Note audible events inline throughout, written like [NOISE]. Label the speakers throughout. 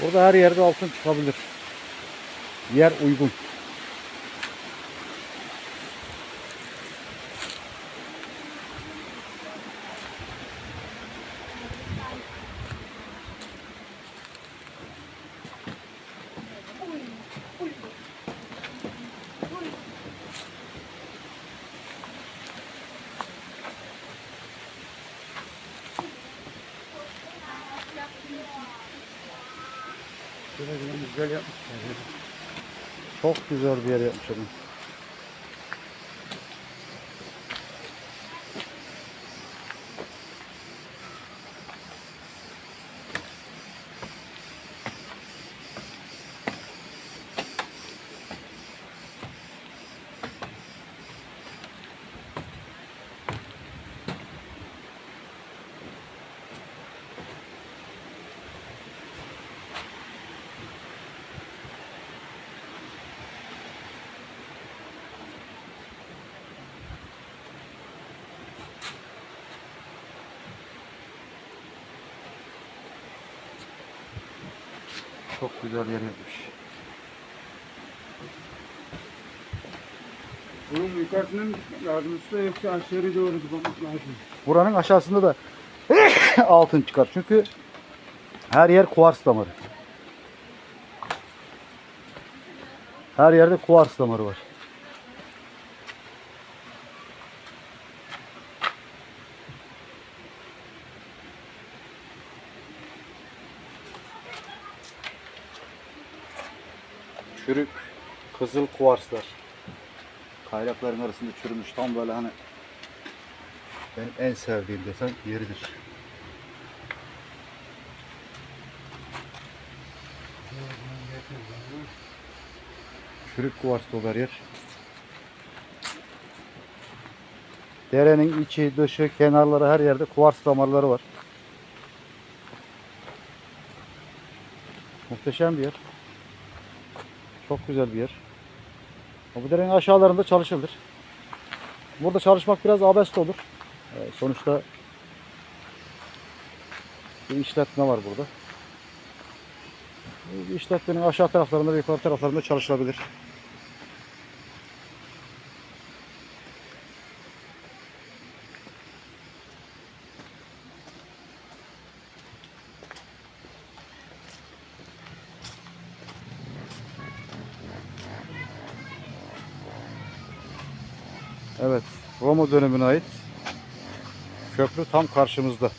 Speaker 1: Burada her yerde altın çıkabilir. Yer uygun.
Speaker 2: Güzel yapmışlar. ya.
Speaker 1: Çok güzel bir yer yapmışlar. Çok güzel yapmış.
Speaker 2: Bunun yukarısının yardımcısı yoksa aşağı doğru tutmak lazım.
Speaker 1: Buranın aşağısında da [COUGHS] altın çıkar. Çünkü her yer kuvars damarı. Her yerde kuvars damarı var. Çürük kızıl kuvarslar. Kaynakların arasında çürümüş tam böyle hani benim en sevdiğim desen yeridir. Çürük kuvars dolu her yer. Derenin içi, dışı, kenarları her yerde kuvars damarları var. Muhteşem bir yer. Çok güzel bir yer. Bu derenin aşağılarında çalışılır. Burada çalışmak biraz abest olur. Ee, Sonuçta bir işletme var burada. Bu işletmenin aşağı taraflarında ve yukarı taraflarında çalışılabilir. Evet, Roma dönemine ait köprü tam karşımızda.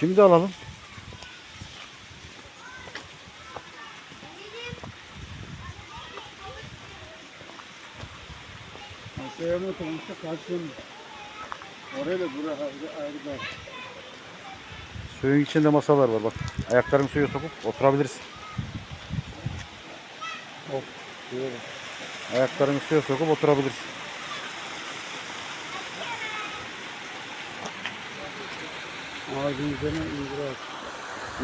Speaker 1: Şimdi alalım.
Speaker 2: Aşağıya mı oturmuşsa karşının. Oraya da buraya ayrı ayrı.
Speaker 1: Suyun içinde masalar var bak. Ayaklarını suya sokup oturabilirsin.
Speaker 2: Şuraya bak.
Speaker 1: Ayaklarını suya sokup oturabilirsin.
Speaker 2: İndir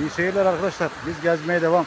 Speaker 1: İyi seyirler arkadaşlar. Biz gezmeye devam.